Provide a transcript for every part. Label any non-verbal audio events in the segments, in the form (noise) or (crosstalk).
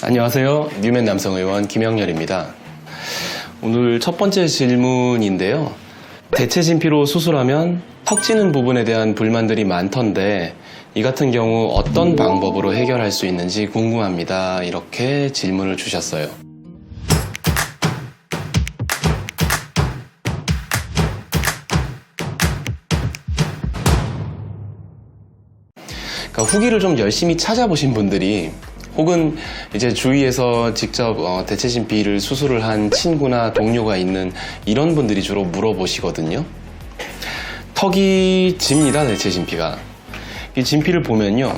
안녕하세요. 뉴맨 남성 의원 김영렬입니다. 오늘 첫 번째 질문인데요. 대체 진피로 수술하면 턱 찌는 부분에 대한 불만들이 많던데 이 같은 경우 어떤 방법으로 해결할 수 있는지 궁금합니다. 이렇게 질문을 주셨어요. 그러니까 후기를 좀 열심히 찾아보신 분들이 혹은 이제 주위에서 직접 어, 대체진피를 수술을 한 친구나 동료가 있는 이런 분들이 주로 물어보시거든요. 턱이 집니다, 대체진피가. 이 진피를 보면요.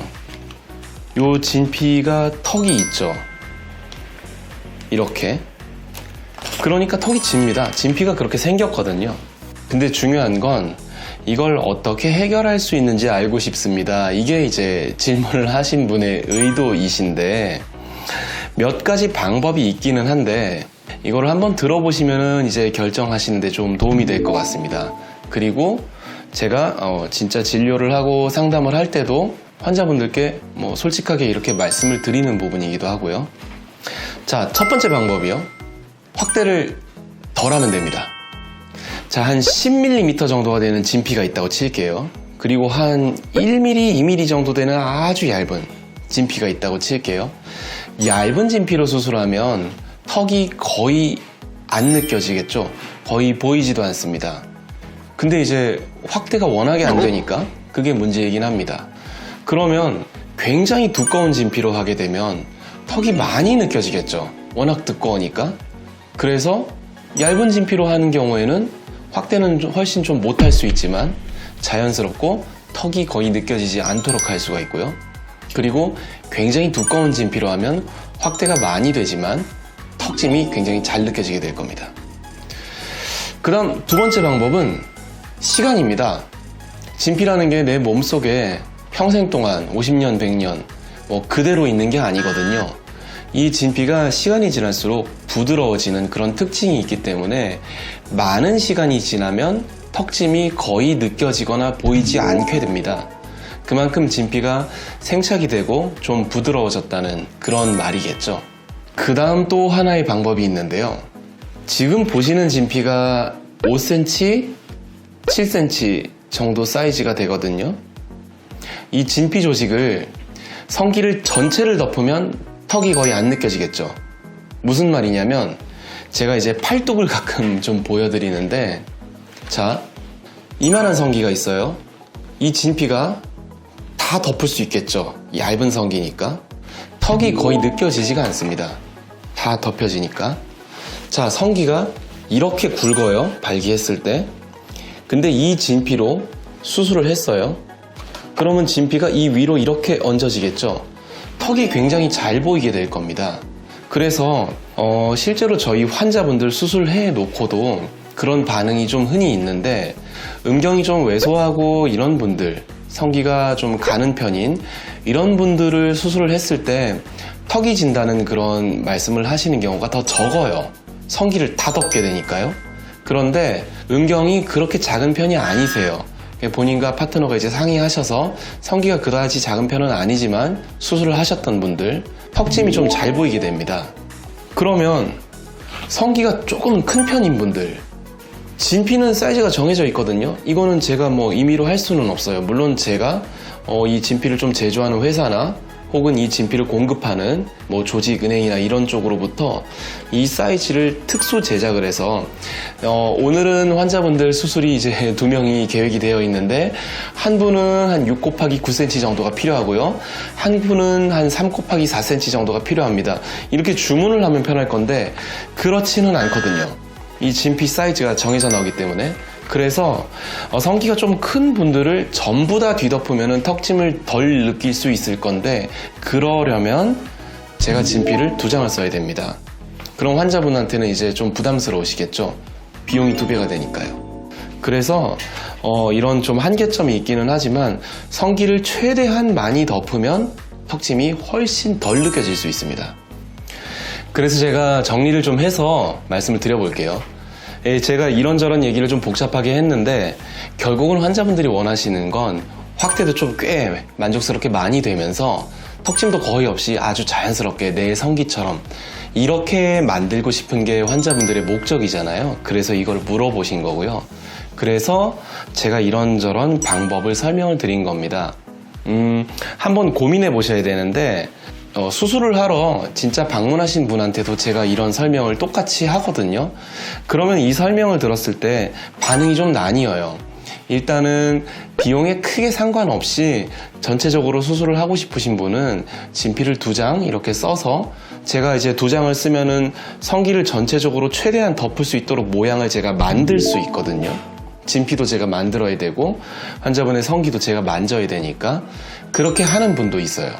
요 진피가 턱이 있죠. 이렇게. 그러니까 턱이 집니다. 진피가 그렇게 생겼거든요. 근데 중요한 건 이걸 어떻게 해결할 수 있는지 알고 싶습니다. 이게 이제 질문을 하신 분의 의도이신데 몇 가지 방법이 있기는 한데 이걸 한번 들어보시면은 이제 결정하시는데 좀 도움이 될 것 같습니다. 그리고 제가 어, 진짜 진료를 하고 상담을 할 때도 환자분들께 뭐 솔직하게 이렇게 말씀을 드리는 부분이기도 하고요. 자, 첫 번째 방법이요. 확대를 덜 하면 됩니다. 자, 한 10mm 정도가 되는 진피가 있다고 칠게요. 그리고 한 1mm, 2mm 정도 되는 아주 얇은 진피가 있다고 칠게요. 얇은 진피로 수술하면 턱이 거의 안 느껴지겠죠? 거의 보이지도 않습니다. 근데 이제 확대가 워낙에 안 되니까 그게 문제이긴 합니다. 그러면 굉장히 두꺼운 진피로 하게 되면 턱이 많이 느껴지겠죠? 워낙 두꺼우니까. 그래서 얇은 진피로 하는 경우에는 확대는 좀 훨씬 좀 못할 수 있지만 자연스럽고 턱이 거의 느껴지지 않도록 할 수가 있고요. 그리고 굉장히 두꺼운 진피로 하면 확대가 많이 되지만 턱짐이 굉장히 잘 느껴지게 될 겁니다. 그 다음 두 번째 방법은 시간입니다. 진피라는 게 내 몸속에 평생 동안 50년, 100년 뭐 그대로 있는 게 아니거든요. 이 진피가 시간이 지날수록 부드러워지는 그런 특징이 있기 때문에 많은 시간이 지나면 턱짐이 거의 느껴지거나 보이지 않게 됩니다. 그만큼 진피가 생착이 되고 좀 부드러워졌다는 그런 말이겠죠. 그 다음 또 하나의 방법이 있는데요. 지금 보시는 진피가 5cm, 7cm 정도 사이즈가 되거든요. 이 진피 조직을 성기를 전체를 덮으면 턱이 거의 안 느껴지겠죠. 무슨 말이냐면 제가 이제 팔뚝을 (laughs) 가끔 좀 보여드리는데 자 이만한 성기가 있어요. 이 진피가 다 덮을 수 있겠죠. 얇은 성기니까 턱이 거의 느껴지지가 않습니다. 다 덮여지니까 자 성기가 이렇게 굵어요. 발기했을 때 근데 이 진피로 수술을 했어요. 그러면 진피가 이 위로 이렇게 얹어지겠죠. 턱이 굉장히 잘 보이게 될 겁니다. 그래서 어, 실제로 저희 환자분들 수술해 놓고도 그런 반응이 좀 흔히 있는데 음경이 좀 왜소하고 이런 분들 성기가 좀 가는 편인 이런 분들을 수술을 했을 때 턱이 진다는 그런 말씀을 하시는 경우가 더 적어요. 성기를 다 덮게 되니까요. 그런데 음경이 그렇게 작은 편이 아니세요. 본인과 파트너가 이제 상의하셔서 성기가 그다지 작은 편은 아니지만 수술을 하셨던 분들 턱짐이 좀 잘 보이게 됩니다. 그러면 성기가 조금 큰 편인 분들 진피는 사이즈가 정해져 있거든요. 이거는 제가 뭐 임의로 할 수는 없어요. 물론 제가 어, 이 진피를 좀 제조하는 회사나 혹은 이 진피를 공급하는 뭐 조직 은행이나 이런 쪽으로부터 이 사이즈를 특수 제작을 해서 어, 오늘은 환자분들 수술이 이제 (laughs) 두 명이 계획이 되어 있는데 한 분은 한 6 곱하기 9cm 정도가 필요하고요. 한 분은 한 3 곱하기 4cm 정도가 필요합니다. 이렇게 주문을 하면 편할 건데 그렇지는 않거든요. 이 진피 사이즈가 정해져 나오기 때문에 그래서 어, 성기가 좀 큰 분들을 전부 다 뒤덮으면 턱짐을 덜 느낄 수 있을 건데 그러려면 제가 진피를 두 장을 써야 됩니다. 그럼 환자분한테는 이제 좀 부담스러우시겠죠. 비용이 두 배가 되니까요. 그래서 어, 이런 좀 한계점이 있기는 하지만 성기를 최대한 많이 덮으면 턱짐이 훨씬 덜 느껴질 수 있습니다. 그래서 제가 정리를 좀 해서 말씀을 드려볼게요. 예, 제가 이런저런 얘기를 좀 복잡하게 했는데 결국은 환자분들이 원하시는 건 확대도 좀 꽤 만족스럽게 많이 되면서 턱짐도 거의 없이 아주 자연스럽게 내 성기처럼 이렇게 만들고 싶은 게 환자분들의 목적이잖아요. 그래서 이걸 물어보신 거고요. 그래서 제가 이런저런 방법을 설명을 드린 겁니다. 음, 한번 고민해 보셔야 되는데, 어, 수술을 하러 진짜 방문하신 분한테도 제가 이런 설명을 똑같이 하거든요. 그러면 이 설명을 들었을 때 반응이 좀 나뉘어요. 일단은 비용에 크게 상관없이 전체적으로 수술을 하고 싶으신 분은 진피를 두 장 이렇게 써서 제가 이제 두 장을 쓰면은 성기를 전체적으로 최대한 덮을 수 있도록 모양을 제가 만들 수 있거든요. 진피도 제가 만들어야 되고 환자분의 성기도 제가 만져야 되니까 그렇게 하는 분도 있어요.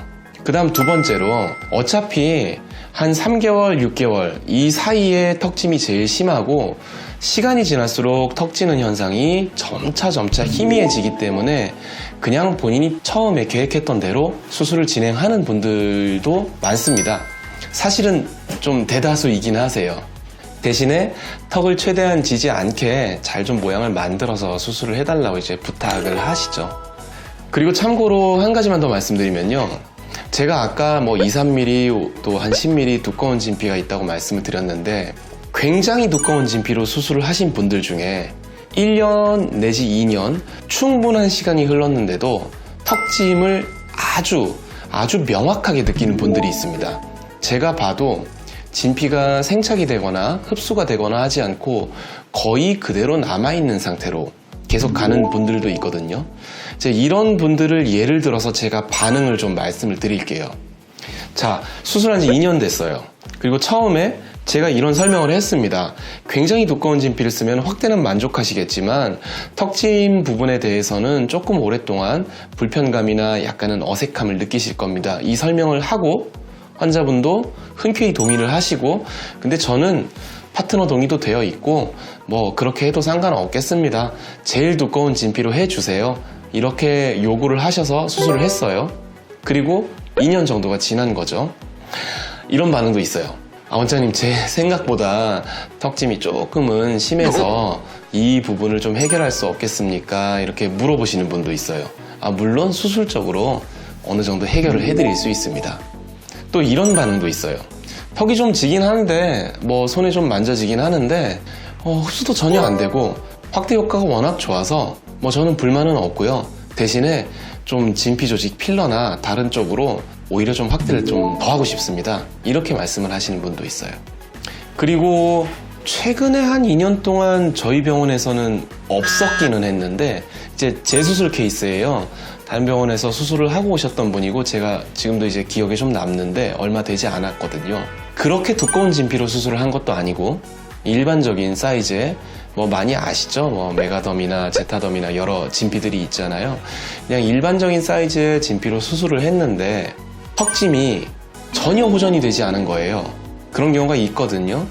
그 다음 두 번째로 어차피 한 3개월, 6개월 이 사이에 턱짐이 제일 심하고 시간이 지날수록 턱 찌는 현상이 점차 점차 희미해지기 때문에 그냥 본인이 처음에 계획했던 대로 수술을 진행하는 분들도 많습니다. 사실은 좀 대다수이긴 하세요. 대신에 턱을 최대한 지지 않게 잘 좀 모양을 만들어서 수술을 해달라고 이제 부탁을 하시죠. 그리고 참고로 한 가지만 더 말씀드리면요. 제가 아까 뭐 2, 3mm 또 한 10mm 두꺼운 진피가 있다고 말씀을 드렸는데 굉장히 두꺼운 진피로 수술을 하신 분들 중에 1년 내지 2년 충분한 시간이 흘렀는데도 턱짐을 아주 아주 명확하게 느끼는 분들이 있습니다. 제가 봐도 진피가 생착이 되거나 흡수가 되거나 하지 않고 거의 그대로 남아있는 상태로 계속 가는 분들도 있거든요. 이제 이런 분들을 예를 들어서 제가 반응을 좀 말씀을 드릴게요. 자, 수술한 지 2년 됐어요. 그리고 처음에 제가 이런 설명을 했습니다. 굉장히 두꺼운 진피를 쓰면 확대는 만족하시겠지만 턱짐 부분에 대해서는 조금 오랫동안 불편감이나 약간은 어색함을 느끼실 겁니다. 이 설명을 하고 환자분도 흔쾌히 동의를 하시고 근데 저는 파트너 동의도 되어 있고 뭐 그렇게 해도 상관없겠습니다. 제일 두꺼운 진피로 해주세요. 이렇게 요구를 하셔서 수술을 했어요. 그리고 2년 정도가 지난 거죠. 이런 반응도 있어요. 아, 원장님, 제 생각보다 턱짐이 조금은 심해서 이 부분을 좀 해결할 수 없겠습니까? 이렇게 물어보시는 분도 있어요. 아, 물론 수술적으로 어느 정도 해결을 해드릴 수 있습니다. 또 이런 반응도 있어요. 턱이 좀 지긴 하는데, 뭐 손에 좀 만져지긴 하는데, 어, 흡수도 전혀 안 되고, 확대 효과가 워낙 좋아서, 뭐 저는 불만은 없고요. 대신에 좀 진피 조직 필러나 다른 쪽으로 오히려 좀 확대를 좀 더 하고 싶습니다. 이렇게 말씀을 하시는 분도 있어요. 그리고 최근에 한 2년 동안 저희 병원에서는 없었기는 했는데 이제 재수술 케이스예요. 다른 병원에서 수술을 하고 오셨던 분이고 제가 지금도 이제 기억에 좀 남는데 얼마 되지 않았거든요. 그렇게 두꺼운 진피로 수술을 한 것도 아니고 일반적인 사이즈의 뭐 많이 아시죠? 뭐 메가덤이나 제타덤이나 여러 진피들이 있잖아요. 그냥 일반적인 사이즈의 진피로 수술을 했는데 턱짐이 전혀 호전이 되지 않은 거예요. 그런 경우가 있거든요.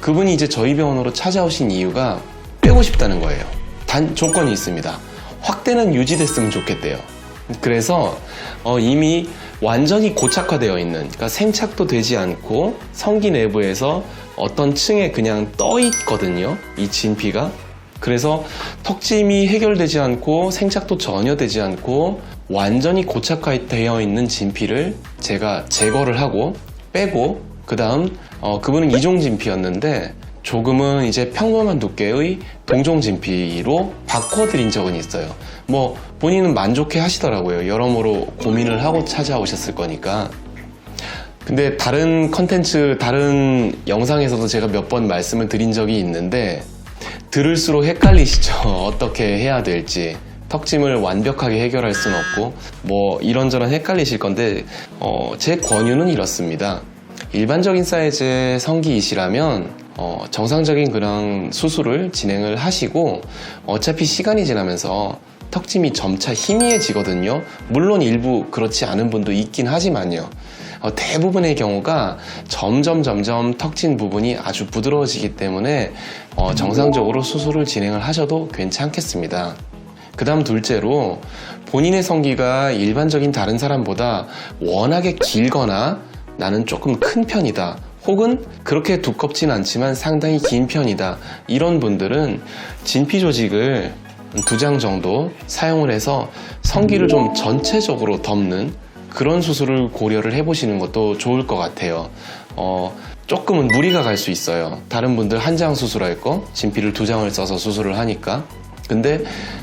그분이 이제 저희 병원으로 찾아오신 이유가 빼고 싶다는 거예요. 단 조건이 있습니다. 확대는 유지됐으면 좋겠대요. 그래서 어, 이미 완전히 고착화되어 있는, 그러니까 생착도 되지 않고 성기 내부에서 어떤 층에 그냥 떠 있거든요. 이 진피가. 그래서 턱짐이 해결되지 않고 생착도 전혀 되지 않고 완전히 고착화되어 있는 진피를 제가 제거를 하고 빼고 그 다음 그분은 이종 진피였는데 조금은 이제 평범한 두께의 동종 진피로 바꿔드린 적은 있어요. 뭐 본인은 만족해 하시더라고요. 여러모로 고민을 하고 찾아오셨을 거니까. 근데 다른 컨텐츠, 다른 영상에서도 제가 몇 번 말씀을 드린 적이 있는데 들을수록 헷갈리시죠? (laughs) 어떻게 해야 될지. 턱짐을 완벽하게 해결할 수는 없고 뭐 이런저런 헷갈리실 건데 어, 제 권유는 이렇습니다. 일반적인 사이즈의 성기이시라면 어, 정상적인 그런 수술을 진행을 하시고 어차피 시간이 지나면서 턱짐이 점차 희미해지거든요. 물론 일부 그렇지 않은 분도 있긴 하지만요. 어, 대부분의 경우가 점점 점점 턱진 부분이 아주 부드러워지기 때문에 어, 정상적으로 수술을 진행을 하셔도 괜찮겠습니다. 그 다음 둘째로 본인의 성기가 일반적인 다른 사람보다 워낙에 길거나 나는 조금 큰 편이다. 혹은 그렇게 두껍진 않지만 상당히 긴 편이다. 이런 분들은 진피 조직을 두 장 정도 사용을 해서 성기를 좀 전체적으로 덮는 그런 수술을 고려를 해보시는 것도 좋을 것 같아요. 어, 조금은 무리가 갈 수 있어요. 다른 분들 한 장 수술할 거, 진피를 두 장을 써서 수술을 하니까. 근데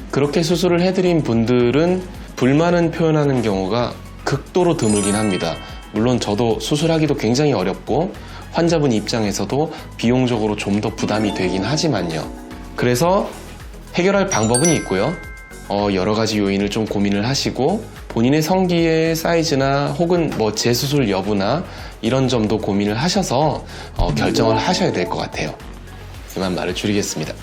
그렇게 수술을 해드린 분들은 불만은 표현하는 경우가 극도로 드물긴 합니다. 물론 저도 수술하기도 굉장히 어렵고 환자분 입장에서도 비용적으로 좀 더 부담이 되긴 하지만요. 그래서 해결할 방법은 있고요. 어, 여러 가지 요인을 좀 고민을 하시고 본인의 성기의 사이즈나 혹은 뭐 재수술 여부나 이런 점도 고민을 하셔서 어, 결정을 하셔야 될 것 같아요. 이만 말을 줄이겠습니다.